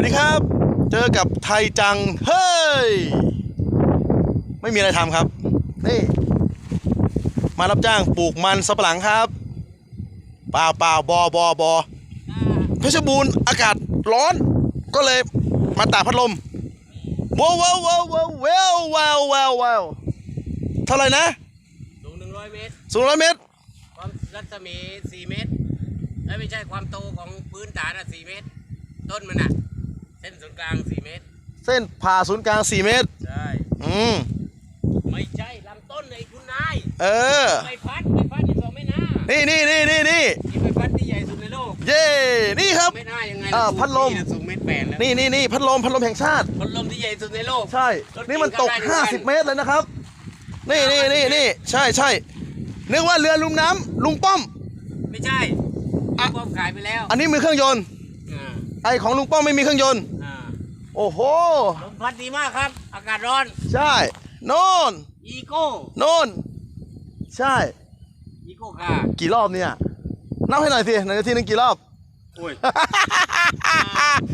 วัสดีครับ เจอกับไทยจัง เฮ้ย ไม่มีอะไรทำครับ นี่ มารับจ้างปลูกมันสับหลังครับเปล่าเปล่าบอบอบอเพชรบูรณ์อากาศร้อน ก็เลยมาตากพัดลมว้าวว้าวว้าวว้าวว้าวว้าวว้าวเท่าไหร่นะ สูงหนึ่งร้อยเมตร สูงร้อยเมตร ความรัศมีสี่เมตรไม่ใช่ความโตของพื้นฐานอะสี่เมตร ต้นมันอะ เส้นศูนย์กลาง4เมตร เส้นผ่าศูนย์กลาง4เมตร ใช่ อืม ไม่ใช่ลำต้นไอ้คุณนายเออ ใบพัดใบพัดที่สองไม่น่านี่นี่นี่นี่นี่ที่ใบพัดที่ใหญ่สุดในโลกเย้ นี่ครับ ไม่น่ายังไงอ่าพัดลมนี่น่ะสูงเมตรแปดแล้วนี่นี่นี่พัดลมพัดลมแห่งชาติ พัดลมที่ใหญ่สุดในโลก ใช่รถนี่มันตกเก่งก็ได้50 เมตรเลยนะครับ นี่นี่นี่นี่ใช่ใช่นึกว่าเรือลุมน้ำลุงป้อม ไม่ใช่อะป้อมขายไปแล้ว อันนี้มีเครื่องยนต์ อ่าไอของลุงป้อมไม่มีเครื่องยนต์ อ่าโอ้โห ลมพัดดีมากครับ อากาศร้อน ใช่โน่นอีโก้โน่น ใช่ อีโก้ค่ะกี่รอบเนี่ย นับให้หน่อยสิหนึ่งนาทีหนึงกี่รอบ โอ้ย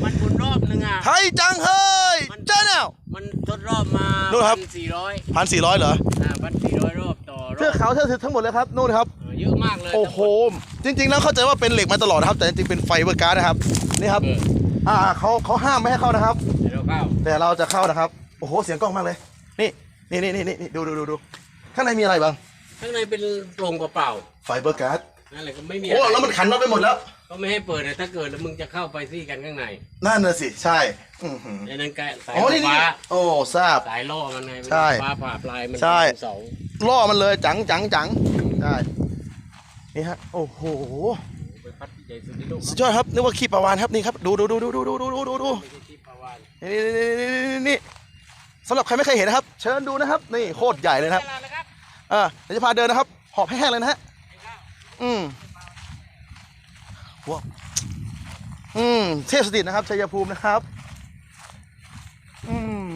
มันหมุนรอบหนึงอะ ไทยจังเฮ้ยมัน เจ้าแนว มันทดรอบมานู่นครับสี่ร้อยพันสี่ร้อยเหรอ อ่าพันสี่ร้อยรอบต่อรเทืออบกเขาเทือกทึบทั้งหมดเลยครับ นู่นครับ เออเยอะมากเลยโอ้โห จริง ๆ แล้วเข้าใจว่าเป็นเหล็กมาตลอดนะครับ แต่จริงๆเป็นไฟเบอร์การ์ดนะครับ นี่ครับเอออ่าเขาเขาห้ามไม่ให้เข้านะครับ เดี๋ยวเราเข้าแต่เราจะเข้านะครับ โอ้โห เสียงกล้องมากเลย นี่ นี่นี่นี่นี่ดูดูดูดูข้างในมีอะไรบ้าง ข้างในเป็นโปร่งเปล่าไฟเบอร์การ์ดๆนั่นแหละก็ไม่มีโอ้อะไรแล้วมันขันน็อตไปหมดแล้ว ก็ไม่ให้เปิดนะถ้าเกิดแล้วมึงจะเข้าไปซี่กันข้างในนั่นน่ะสิใช่อื้อหือในนั้นใกล้สายอ๋อนี่นี่ฟ้าโอ้ทราบ สายล่อมันไงมันใช่ฟ้าผ่าปลายมันใช่ เป็นเสาล่อมันเลยจังจังจังใช่ นี่ฮะโอ้โหไปพัดที่ใหญ่สุดในโลกสุดยอดครับนึกว่าขี้ปลาวานครับนี่ครับดูดูดูดูดูดูดูดูดูดูไม่ใช่ที่ปลาวานนี่นี่นี่นี่นี่นี่สำหรับใครไม่เคยเห็นนะครับ เชิญดูนะครับ นี่โคตรใหญ่เลยนะครับเวลานะครับอ่าเดี๋ยวจะพาเดินนะครับ หอบให้แห้งเลยนะฮะอืมว้าวอืมเทพสถิตนะครับชัยภูมินะครับ อืม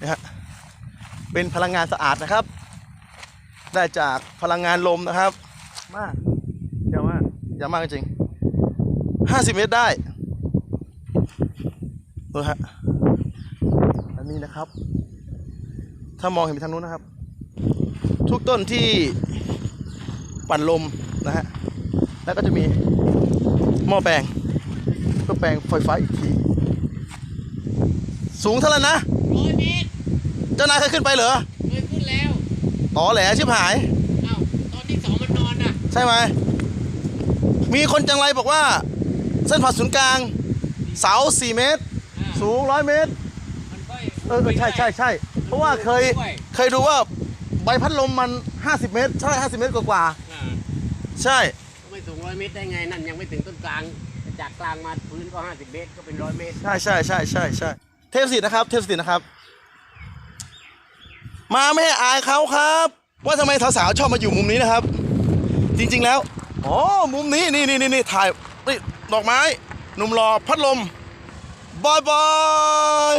นี่ฮะเป็นพลังงานสะอาดนะครับ ได้จากพลังงานลมนะครับ มากเยอะมากเยอะมากจริงห้าสิบเมตรได้ดูฮะอันนี้นะครับ ถ้ามองเห็นไปทางนู้นนะครับ ทุกต้นที่ปั่นลมนะฮะแล้วก็จะมีหม้อแปลงเพื่อแปลงไฟฟ้าอีกที สูงเท่าไหร่นะร้อยเมตรเจ้านายเคยขึ้นไปเหรอเคยขึ้นแล้ว ต่อแหลชิบหายเอ้าตอนที่สองมันนอนน่ะใช่ไหม มีคนจังไรบอกว่า เส้นผ่าศูนย์กลาง เสา 4 เมตร อ่าสูง 100 เมตร มันค่อยเออเออใช่ใช่ใช่เพราะว่าเคยด้วยเคยดูว่าใบพัดลมมัน 50 เมตร ใช่ 50 เมตรกว่าอ่าๆใช่ ไม่สูงร้อยเมตรได้ไงนั่นยังไม่ถึงต้นกลาง จากกลางมาพื้นก็ห้าสิบเมตรก็เป็นร้อยเมตร ใช่ใช่ใช่ใช่ใช่เทพสิทธิ์นะครับ เทพสิทธิ์นะครับ มาไม่ให้อายเขาครับ ว่าทำไมสาวๆชอบมาอยู่มุมนี้นะครับ จริงๆแล้วอ๋อมุมนี้นี่นี่นี่ถ่ายนี่ดอกไม้หนุ่มรอพัดลมบายบาย